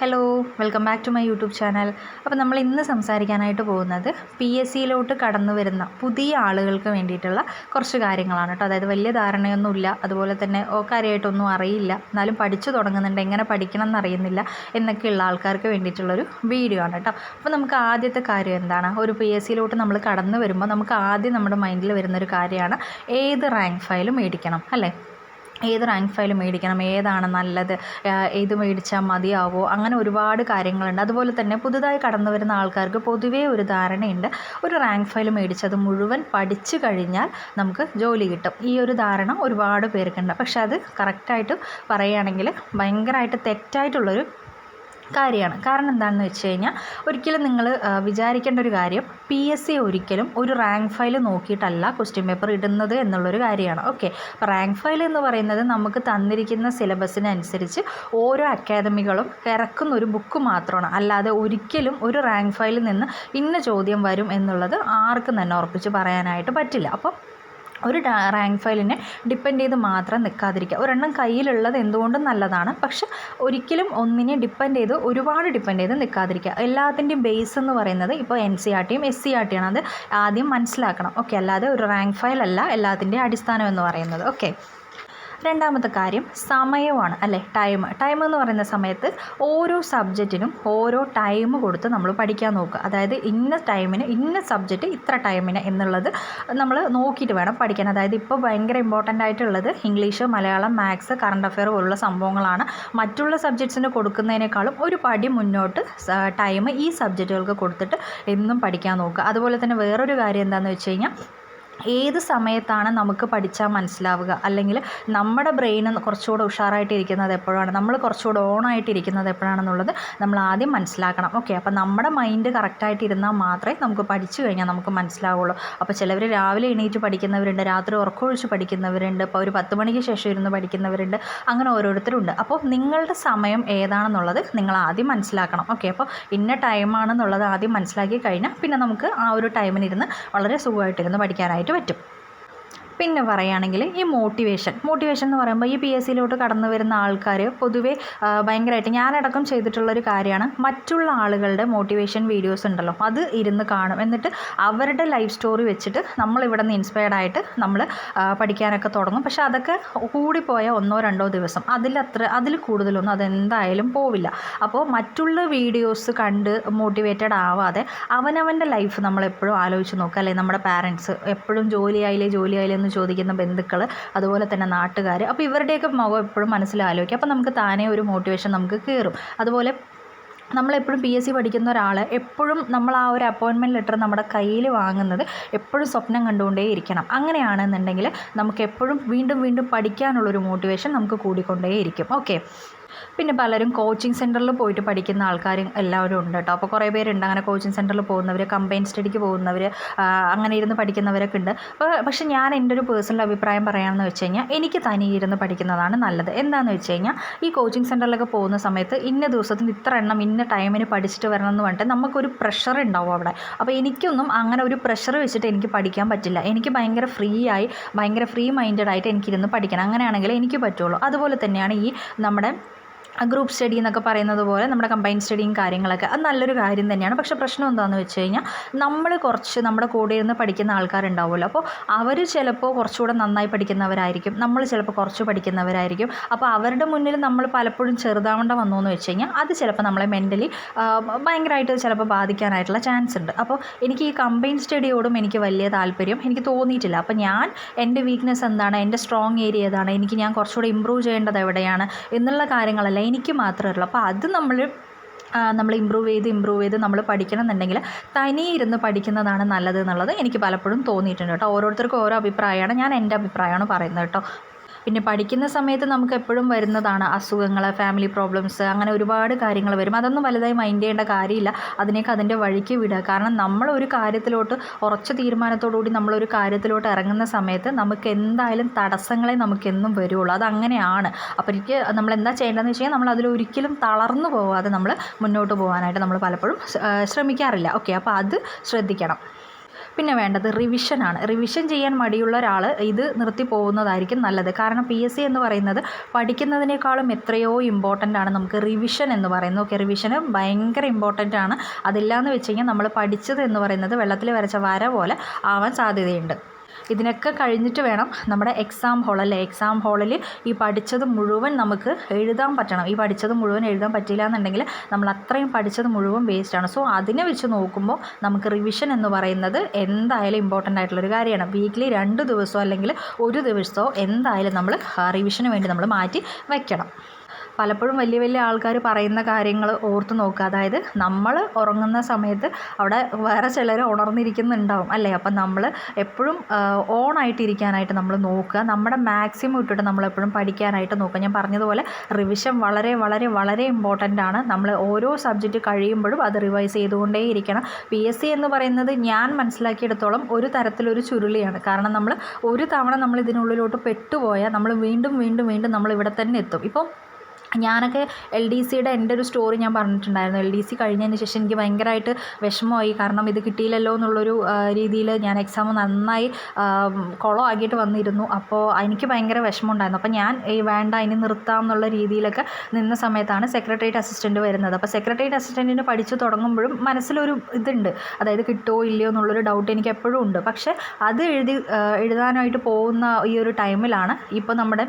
Hello welcome back to my YouTube channel അപ്പോൾ നമ്മൾ ഇന്ന് സംസാരിക്കാനായിട്ട് പോകുന്നത് പി എസ് സിയിലോട്ട് കടന്നു വരുന്ന പുതിയ ആളുകൾക്ക് വേണ്ടിയിട്ടുള്ള കുറച്ച് കാര്യങ്ങളാണ് കേട്ടോ. അതായത് വലിയ ധാരണയൊന്നുമില്ല അതുപോലെ തന്നെ ഓക്കാരിയായിട്ടൊന്നും അറിയില്ല. എന്നാലും പഠിച്ചു തുടങ്ങുന്നുണ്ട്. എങ്ങനെ പഠിക്കണം എന്നറിയുന്നില്ല എന്നൊക്കെയുള്ള ആൾക്കാർക്ക് വേണ്ടിയിട്ടുള്ളൊരു വീഡിയോ ആണ് കേട്ടോ. അപ്പോൾ നമുക്ക് ആദ്യത്തെ കാര്യം എന്താണ്? ഒരു പി എസ് സിയിലോട്ട് നമ്മൾ കടന്നു വരുമ്പോൾ നമുക്ക് ആദ്യം നമ്മുടെ മൈൻഡിൽ വരുന്നൊരു കാര്യമാണ് ഏത് റാങ്ക് ഫയലും മേടിക്കണം അല്ലേ? ഏത് റാങ്ക് ഫയൽ മേടിക്കണം ഏതാണ് നല്ലത് ഏത് മേടിച്ചാൽ മതിയാവോ? അങ്ങനെ ഒരുപാട് കാര്യങ്ങളുണ്ട്. അതുപോലെ തന്നെ പുതുതായി കടന്നു വരുന്ന ആൾക്കാർക്ക് പൊതുവേ ഒരു ധാരണയുണ്ട്. ഒരു റാങ്ക് ഫയൽ മേടിച്ചത് മുഴുവൻ പഠിച്ചു കഴിഞ്ഞാൽ നമുക്ക് ജോലി കിട്ടും. ഈ ഒരു ധാരണ ഒരുപാട് പേർക്കുണ്ട്. പക്ഷെ അത് കറക്റ്റായിട്ട് പറയുകയാണെങ്കിൽ ഭയങ്കരമായിട്ട് തെറ്റായിട്ടുള്ളൊരു കാര്യമാണ്. കാരണം എന്താണെന്ന് വെച്ച് കഴിഞ്ഞാൽ ഒരിക്കലും നിങ്ങൾ വിചാരിക്കേണ്ട ഒരു കാര്യം പി എസ് സി ഒരിക്കലും ഒരു റാങ്ക് ഫയൽ നോക്കിയിട്ടല്ല ക്വസ്റ്റ്യൻ പേപ്പർ ഇടുന്നത് എന്നുള്ളൊരു കാര്യമാണ്. ഓക്കെ അപ്പോൾ റാങ്ക് ഫയൽ എന്ന് പറയുന്നത് നമുക്ക് തന്നിരിക്കുന്ന സിലബസിനനുസരിച്ച് ഓരോ അക്കാദമികളും ഇറക്കുന്ന ഒരു ബുക്ക് മാത്രമാണ്. അല്ലാതെ ഒരിക്കലും ഒരു റാങ്ക് ഫയലിൽ നിന്ന് ഇന്ന ചോദ്യം വരും എന്നുള്ളത് ആർക്കും തന്നെ ഉറപ്പിച്ച് പറയാനായിട്ട് പറ്റില്ല. അപ്പോൾ ഒരു റാങ്ക് ഫയലിനെ ഡിപ്പെൻഡ് ചെയ്ത് മാത്രം നിൽക്കാതിരിക്കുക ഒരെണ്ണം കയ്യിലുള്ളത് എന്തുകൊണ്ടും നല്ലതാണ്. പക്ഷെ ഒരിക്കലും ഒന്നിനെ ഡിപ്പെൻഡ് ചെയ്ത് ഒരുപാട് ഡിപ്പെൻഡ് ചെയ്ത് നിൽക്കാതിരിക്കുക എല്ലാത്തിന്റെയും ബേസ് എന്ന് പറയുന്നത് ഇപ്പോൾ എൻ സി ആർ ടിയും എസ് സി ആർ ടിയാണ് അത് ആദ്യം മനസ്സിലാക്കണം. ഓക്കെ അല്ലാതെ ഒരു റാങ്ക് ഫയൽ അല്ല എല്ലാത്തിന്റെയും അടിസ്ഥാനം എന്ന് പറയുന്നത്. ഓക്കെ രണ്ടാമത്തെ കാര്യം സമയമാണ് അല്ലേ? ടൈം ടൈം എന്ന് പറയുന്ന സമയത്ത് ഓരോ സബ്ജക്റ്റിനും ഓരോ ടൈം കൊടുത്ത് നമ്മൾ പഠിക്കാൻ നോക്കുക. അതായത് ഇന്ന ടൈമിന് ഇന്ന സബ്ജക്റ്റ് ഇത്ര ടൈമിന് എന്നുള്ളത് നമ്മൾ നോക്കിയിട്ട് വേണം പഠിക്കാൻ. അതായത് ഇപ്പോൾ ഭയങ്കര ഇമ്പോർട്ടന്റ് ആയിട്ടുള്ളത് English Malayalam maths current affair പോലുള്ള സംഭവങ്ങളാണ്. മറ്റുള്ള സബ്ജക്ട്സിന് കൊടുക്കുന്നതിനേക്കാളും ഒരു പടി മുന്നോട്ട് ടൈം ഈ സബ്ജക്റ്റുകൾക്ക് കൊടുത്തിട്ട് എന്നും പഠിക്കാൻ നോക്കുക. അതുപോലെ തന്നെ വേറൊരു കാര്യം എന്താണെന്ന് വെച്ച് കഴിഞ്ഞാൽ ഏത് സമയത്താണ് നമുക്ക് പഠിച്ചാൽ മനസ്സിലാവുക? അല്ലെങ്കിൽ നമ്മുടെ ബ്രെയിൻ കുറച്ചുകൂടെ ഉഷാറായിട്ടിരിക്കുന്നത് എപ്പോഴാണ്? നമ്മൾ കുറച്ചുകൂടെ ഓണായിട്ടിരിക്കുന്നത് എപ്പോഴാണെന്നുള്ളത് നമ്മൾ ആദ്യം മനസ്സിലാക്കണം. ഓക്കെ അപ്പോൾ നമ്മുടെ മൈൻഡ് കറക്റ്റായിട്ട് ഇരുന്നാൽ മാത്രമേ നമുക്ക് പഠിച്ചു കഴിഞ്ഞാൽ നമുക്ക് മനസ്സിലാവുള്ളൂ. അപ്പോൾ ചിലവർ രാവിലെ എണീറ്റ് പഠിക്കുന്നവരുണ്ട് രാത്രി ഉറക്കമൊഴിച്ച് പഠിക്കുന്നവരുണ്ട് ഇപ്പോൾ ഒരു പത്ത് മണിക്ക് ശേഷം ഇരുന്ന് പഠിക്കുന്നവരുണ്ട് അങ്ങനെ ഓരോരുത്തരുണ്ട്. അപ്പോൾ നിങ്ങളുടെ സമയം ഏതാണെന്നുള്ളത് നിങ്ങൾ ആദ്യം മനസ്സിലാക്കണം. ഓക്കെ അപ്പോൾ ഇന്ന ടൈമാണെന്നുള്ളത് ആദ്യം മനസ്സിലാക്കി കഴിഞ്ഞാൽ പിന്നെ നമുക്ക് ആ ഒരു ടൈമിനിരുന്ന് വളരെ സുഖമായിട്ടിരുന്ന് പഠിക്കാനായിട്ട് പറ്റും. പിന്നെ പറയുകയാണെങ്കിൽ ഈ മോട്ടിവേഷൻ മോട്ടിവേഷൻ എന്ന് പറയുമ്പോൾ ഈ പി എസ് സിയിലോട്ട് കടന്നു വരുന്ന ആൾക്കാർ പൊതുവേ ഭയങ്കരമായിട്ട് ഞാനടക്കം ചെയ്തിട്ടുള്ളൊരു കാര്യമാണ് മറ്റുള്ള ആളുകളുടെ മോട്ടിവേഷൻ വീഡിയോസ് ഉണ്ടല്ലോ അത് ഇരുന്ന് കാണും. എന്നിട്ട് അവരുടെ ലൈഫ് സ്റ്റോറി വെച്ചിട്ട് നമ്മൾ ഇവിടെ നിന്ന് ഇൻസ്പയർഡ് ആയിട്ട് നമ്മൾ പഠിക്കാനൊക്കെ തുടങ്ങും. പക്ഷെ അതൊക്കെ കൂടിപ്പോയ ഒന്നോ രണ്ടോ ദിവസം. അതിലത്ര അതിൽ കൂടുതലൊന്നും അതെന്തായാലും പോവില്ല. അപ്പോൾ മറ്റുള്ള വീഡിയോസ് കണ്ട് മോട്ടിവേറ്റഡ് ആവാതെ അവനവന്റെ ലൈഫ് നമ്മളെപ്പോഴും ആലോചിച്ച് നോക്കുക. അല്ലെങ്കിൽ നമ്മുടെ പാരൻസ് എപ്പോഴും ജോലിയായില്ലേ ജോലിയായില്ലേ എന്ന് ചോദിക്കുന്ന ബന്ധുക്കൾ അതുപോലെ തന്നെ നാട്ടുകാർ അപ്പോൾ ഇവരുടെയൊക്കെ മുഖം എപ്പോഴും മനസ്സിൽ ആലോചിക്കുക അപ്പോൾ നമുക്ക് താനേ ഒരു മോട്ടിവേഷൻ നമുക്ക് കയറും അതുപോലെ നമ്മളെപ്പോഴും പി എസ് സി പഠിക്കുന്ന ഒരാൾ എപ്പോഴും നമ്മൾ ആ ഒരു അപ്പോയിൻമെന്റ് ലെറ്റർ നമ്മുടെ കയ്യിൽ വാങ്ങുന്നത് എപ്പോഴും സ്വപ്നം കണ്ടുകൊണ്ടേ ഇരിക്കണം. അങ്ങനെയാണെന്നുണ്ടെങ്കിൽ നമുക്ക് എപ്പോഴും വീണ്ടും വീണ്ടും പഠിക്കാനുള്ളൊരു മോട്ടിവേഷൻ നമുക്ക് കൂടിക്കൊണ്ടേയിരിക്കും. ഓക്കെ പിന്നെ പലരും കോച്ചിങ് സെന്ററിൽ പോയിട്ട് പഠിക്കുന്ന ആൾക്കാരും എല്ലാവരും ഉണ്ട് കേട്ടോ അപ്പോൾ കുറേ പേരുണ്ട്. അങ്ങനെ കോച്ചിങ് സെന്ററിൽ പോകുന്നവർ കമ്പൈൻ സ്റ്റഡിക്ക് പോകുന്നവർ അങ്ങനെ ഇരുന്ന് പഠിക്കുന്നവരൊക്കെ ഉണ്ട്. അപ്പോൾ പക്ഷേ ഞാൻ എന്റെ ഒരു പേഴ്സണൽ അഭിപ്രായം പറയാമെന്ന് വെച്ച് കഴിഞ്ഞാൽ എനിക്ക് തനി ഇരുന്ന് പഠിക്കുന്നതാണ് നല്ലത്. എന്താണെന്ന് വെച്ച് കഴിഞ്ഞാൽ ഈ കോച്ചിങ് സെന്ററിലൊക്കെ പോകുന്ന സമയത്ത് ഇന്ന ദിവസത്തിന് ഇത്ര എണ്ണം ഇന്ന ടൈമിന് പഠിച്ചിട്ട് വരണം എന്ന് പറഞ്ഞിട്ട് നമുക്കൊരു പ്രഷർ ഉണ്ടാവും അവിടെ. അപ്പോൾ എനിക്കൊന്നും അങ്ങനെ ഒരു പ്രഷർ വെച്ചിട്ട് എനിക്ക് പഠിക്കാൻ പറ്റില്ല. എനിക്ക് ഭയങ്കര ഫ്രീ ആയി ഭയങ്കര ഫ്രീ മൈൻഡഡ് ആയിട്ട് എനിക്കിരുന്ന് പഠിക്കണം. അങ്ങനെയാണെങ്കിൽ എനിക്ക് പറ്റുള്ളൂ. അതുപോലെ തന്നെയാണ് ഈ നമ്മുടെ ഗ്രൂപ്പ് സ്റ്റഡി എന്നൊക്കെ പറയുന്നത് പോലെ നമ്മുടെ കമ്പൈൻ സ്റ്റഡിയും കാര്യങ്ങളൊക്കെ അത് നല്ലൊരു കാര്യം തന്നെയാണ്. പക്ഷെ പ്രശ്നം എന്താണെന്ന് വെച്ച് കഴിഞ്ഞാൽ നമ്മൾ കുറച്ച് നമ്മുടെ കൂടെ ഇരുന്ന് പഠിക്കുന്ന ആൾക്കാരുണ്ടാവുമല്ലോ. അപ്പോൾ അവർ ചിലപ്പോൾ കുറച്ചുകൂടെ നന്നായി പഠിക്കുന്നവരായിരിക്കും. നമ്മൾ ചിലപ്പോൾ കുറച്ച് പഠിക്കുന്നവരായിരിക്കും. അപ്പോൾ അവരുടെ മുന്നിൽ നമ്മൾ പലപ്പോഴും ചെറുതാവേണ്ട വന്നു എന്ന് വെച്ച് കഴിഞ്ഞാൽ അത് ചിലപ്പോൾ നമ്മളെ മെന്റലി ഭയങ്കരമായിട്ട് ചിലപ്പോൾ ബാധിക്കാനായിട്ടുള്ള ചാൻസ് ഉണ്ട്. അപ്പോൾ എനിക്ക് ഈ കമ്പൈൻ സ്റ്റഡിയോടും എനിക്ക് വലിയ താല്പര്യം എനിക്ക് തോന്നിയിട്ടില്ല. അപ്പോൾ ഞാൻ എന്റെ വീക്ക്നെസ് എന്താണ്? എന്റെ സ്ട്രോങ് ഏരിയ ഏതാണ്? എനിക്ക് ഞാൻ കുറച്ചുകൂടെ ഇമ്പ്രൂവ് ചെയ്യേണ്ടത് എവിടെയാണ്? എന്നുള്ള കാര്യങ്ങളല്ല. എനിക്ക് മാത്രമേ ഉള്ളൂ. അപ്പോൾ അത് നമ്മൾ നമ്മൾ ഇമ്പ്രൂവ് ചെയ്ത് ഇമ്പ്രൂവ് ചെയ്ത് നമ്മൾ പഠിക്കണം എന്നുണ്ടെങ്കിൽ തനിയെ ഇരുന്ന് പഠിക്കുന്നതാണ് നല്ലത് എന്നുള്ളത് എനിക്ക് പലപ്പോഴും തോന്നിയിട്ടുണ്ട് കേട്ടോ. ഓരോരുത്തർക്കും ഓരോ അഭിപ്രായമാണ്. ഞാൻ എന്റെ അഭിപ്രായമാണ് പറയുന്നത് കേട്ടോ. പിന്നെ പഠിക്കുന്ന സമയത്ത് നമുക്ക് എപ്പോഴും വരുന്നതാണ് അസുഖങ്ങൾ ഫാമിലി പ്രോബ്ലംസ് അങ്ങനെ ഒരുപാട് കാര്യങ്ങൾ വരും. അതൊന്നും വലുതായി മൈൻഡ് ചെയ്യേണ്ട കാര്യമില്ല. അതിനേക്ക് അതിന്റെ വഴിക്ക് വിടുക. കാരണം നമ്മൾ ഒരു കാര്യത്തിലോട്ട് ഉറച്ച തീരുമാനത്തോടുകൂടി നമ്മളൊരു കാര്യത്തിലോട്ട് ഇറങ്ങുന്ന സമയത്ത് നമുക്ക് എന്തായാലും തടസ്സങ്ങളെ നമുക്കെന്നും വരുള്ളൂ. അതങ്ങനെയാണ്. അപ്പോൾ എനിക്ക് നമ്മൾ എന്താ ചെയ്യേണ്ടതെന്ന് വെച്ച് കഴിഞ്ഞാൽ നമ്മൾ അതിലൊരിക്കലും തളർന്നു പോകാതെ നമ്മൾ മുന്നോട്ട് പോകാനായിട്ട് നമ്മൾ പലപ്പോഴും ശ്രമിക്കാറില്ല. ഓക്കെ അപ്പോൾ അത് ശ്രദ്ധിക്കണം. പിന്നെ വേണ്ടത് റിവിഷനാണ് റിവിഷൻ ചെയ്യാൻ മടിയുള്ള ഒരാൾ ഇത് നിർത്തി പോകുന്നതായിരിക്കും നല്ലത്. കാരണം പി എസ് സി എന്ന് പറയുന്നത് പഠിക്കുന്നതിനേക്കാളും എത്രയോ ഇമ്പോർട്ടന്റ് ആണ് നമുക്ക് റിവിഷൻ എന്ന് പറയുന്നത്. ഓക്കെ റിവിഷന് ഭയങ്കര ഇമ്പോർട്ടന്റ് ആണ്. അതില്ലാന്ന് വെച്ച് കഴിഞ്ഞാൽ നമ്മൾ പഠിച്ചത് എന്ന് പറയുന്നത് വെള്ളത്തിൽ വരച്ച വര പോലെ ആവാൻ സാധ്യതയുണ്ട്. ഇതിനൊക്കെ കഴിഞ്ഞിട്ട് വേണം നമ്മുടെ എക്സാം ഹോൾ അല്ലേ? എക്സാം ഹോളിൽ ഈ പഠിച്ചത് മുഴുവൻ നമുക്ക് എഴുതാൻ പറ്റണം. ഈ പഠിച്ചത് മുഴുവൻ എഴുതാൻ പറ്റില്ല എന്നുണ്ടെങ്കിൽ നമ്മൾ അത്രയും പഠിച്ചത് മുഴുവൻ വേസ്റ്റാണ് സോ അതിനെ വെച്ച് നോക്കുമ്പോൾ നമുക്ക് റിവിഷൻ എന്ന് പറയുന്നത് എന്തായാലും ഇമ്പോർട്ടന്റ് ആയിട്ടുള്ളൊരു കാര്യമാണ്. വീക്കിലി രണ്ട് ദിവസമോ അല്ലെങ്കിൽ ഒരു ദിവസമോ എന്തായാലും നമ്മൾ റിവിഷന് വേണ്ടി നമ്മൾ മാറ്റി വയ്ക്കണം പലപ്പോഴും വലിയ വലിയ ആൾക്കാർ പറയുന്ന കാര്യങ്ങൾ ഓർത്ത് നോക്കുക. അതായത് നമ്മൾ ഉറങ്ങുന്ന സമയത്ത് അവിടെ വേറെ ചിലർ ഉണർന്നിരിക്കുന്നുണ്ടാവും അല്ലേ? അപ്പം നമ്മൾ എപ്പോഴും ഓൺ ആയിട്ടിരിക്കാനായിട്ട് നമ്മൾ നോക്കുക. നമ്മുടെ മാക്സിമം ഇട്ടിട്ട് നമ്മളെപ്പോഴും പഠിക്കാനായിട്ട് നോക്കുക. ഞാൻ പറഞ്ഞതുപോലെ റിവിഷൻ വളരെ വളരെ വളരെ ഇമ്പോർട്ടന്റ് ആണ്. നമ്മൾ ഓരോ സബ്ജക്റ്റ് കഴിയുമ്പോഴും അത് റിവൈസ് ചെയ്തുകൊണ്ടേ ഇരിക്കണം പി എസ് സി എന്ന് പറയുന്നത് ഞാൻ മനസ്സിലാക്കിയെടുത്തോളം ഒരു തരത്തിലൊരു ചുരുളിയാണ്. കാരണം നമ്മൾ ഒരു തവണ നമ്മൾ ഇതിനുള്ളിലോട്ട് പെട്ടുപോയാൽ നമ്മൾ വീണ്ടും വീണ്ടും വീണ്ടും നമ്മൾ ഇവിടെ തന്നെ എത്തും. ഇപ്പോൾ ഞാനൊക്കെ എൽ ഡി സിയുടെ എന്റെ ഒരു സ്റ്റോറി ഞാൻ പറഞ്ഞിട്ടുണ്ടായിരുന്നു. എൽ ഡി സി കഴിഞ്ഞതിന് ശേഷം എനിക്ക് ഭയങ്കരമായിട്ട് വിഷമമായി. കാരണം ഇത് കിട്ടിയില്ലല്ലോ എന്നുള്ളൊരു രീതിയിൽ ഞാൻ എക്സാം നന്നായി കുളമാക്കിയിട്ട് വന്നിരുന്നു. അപ്പോൾ എനിക്ക് ഭയങ്കര വിഷമമുണ്ടായിരുന്നു. അപ്പോൾ ഞാൻ ഈ വേണ്ട ഇനി നിർത്താം എന്നുള്ള രീതിയിലൊക്കെ നിന്ന സമയത്താണ് സെക്രട്ടേറിയറ്റ് അസിസ്റ്റന്റ് വരുന്നത്. അപ്പോൾ സെക്രട്ടേറിയറ്റ് അസിസ്റ്റന്റിന് പഠിച്ചു തുടങ്ങുമ്പോഴും മനസ്സിലൊരു ഇതുണ്ട്. അതായത് കിട്ടുമോ ഇല്ലയോ എന്നുള്ളൊരു ഡൗട്ട് എനിക്ക് എപ്പോഴും ഉണ്ട്. പക്ഷേ അത് എഴുതി എഴുതാനായിട്ട് പോകുന്ന ഈ ഒരു ടൈമിലാണ് ഇപ്പോൾ നമ്മുടെ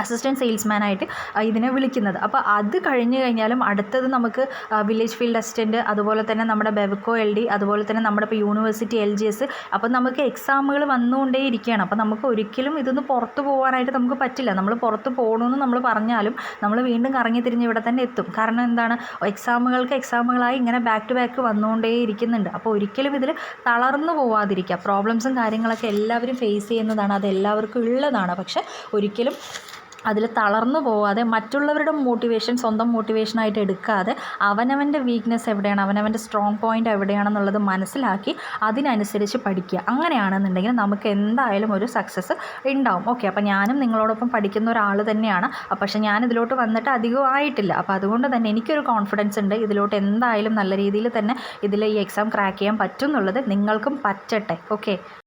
അസിസ്റ്റന്റ് സെയിൽസ്മാനായിട്ട് ഇതിനെ വിളിക്കുന്നത്. അപ്പോൾ അത് കഴിഞ്ഞ് കഴിഞ്ഞാലും അടുത്തത് നമുക്ക് വില്ലേജ് ഫീൽഡ് അസിസ്റ്റന്റ് അതുപോലെ തന്നെ നമ്മുടെ ബെവക്കോ എൽ ഡി അതുപോലെ തന്നെ നമ്മുടെ ഇപ്പോൾ യൂണിവേഴ്സിറ്റി എൽ ജി എസ് അപ്പോൾ നമുക്ക് എക്സാമുകൾ വന്നുകൊണ്ടേ ഇരിക്കുകയാണ്. അപ്പോൾ നമുക്ക് ഒരിക്കലും ഇതൊന്ന് പുറത്ത് പോകാനായിട്ട് നമുക്ക് പറ്റില്ല. നമ്മൾ പുറത്ത് പോകണമെന്ന് നമ്മൾ പറഞ്ഞാലും നമ്മൾ വീണ്ടും കറങ്ങി തിരിഞ്ഞ് ഇവിടെ തന്നെ എത്തും. കാരണം എന്താണ്? എക്സാമുകൾക്ക് എക്സാമുകളായി ഇങ്ങനെ ബാക്ക് ടു ബാക്ക് വന്നുകൊണ്ടേ ഇരിക്കുന്നുണ്ട്. അപ്പോൾ ഒരിക്കലും ഇതിൽ തളർന്നു പോവാതിരിക്കുക. പ്രോബ്ലംസും കാര്യങ്ങളൊക്കെ എല്ലാവരും ഫേസ് ചെയ്യുന്നതാണ്. അത് എല്ലാവർക്കും ഉള്ളതാണ്. പക്ഷേ ഒരിക്കലും അതിൽ തളർന്നു പോവാതെ മറ്റുള്ളവരുടെ മോട്ടിവേഷൻ സ്വന്തം മോട്ടിവേഷനായിട്ട് എടുക്കാതെ അവനവന്റെ വീക്ക്നെസ് എവിടെയാണ് അവനവന്റെ സ്ട്രോങ് പോയിന്റ് എവിടെയാണെന്നുള്ളത് മനസ്സിലാക്കി അതിനനുസരിച്ച് പഠിക്കുക. അങ്ങനെയാണെന്നുണ്ടെങ്കിൽ നമുക്ക് എന്തായാലും ഒരു സക്സസ് ഉണ്ടാവും. ഓക്കെ അപ്പോൾ ഞാനും നിങ്ങളോടൊപ്പം പഠിക്കുന്ന ഒരാൾ തന്നെയാണ്. പക്ഷെ ഞാൻ ഇതിലോട്ട് വന്നിട്ട് അധികം ആയിട്ടില്ല. അപ്പോൾ അതുകൊണ്ട് തന്നെ എനിക്കൊരു കോൺഫിഡൻസ് ഉണ്ട്. ഇതിലോട്ട് എന്തായാലും നല്ല രീതിയിൽ തന്നെ ഇതിൽ ഈ എക്സാം ക്രാക്ക് ചെയ്യാൻ പറ്റും എന്നുള്ളത് നിങ്ങൾക്കും പറ്റട്ടെ. ഓക്കെ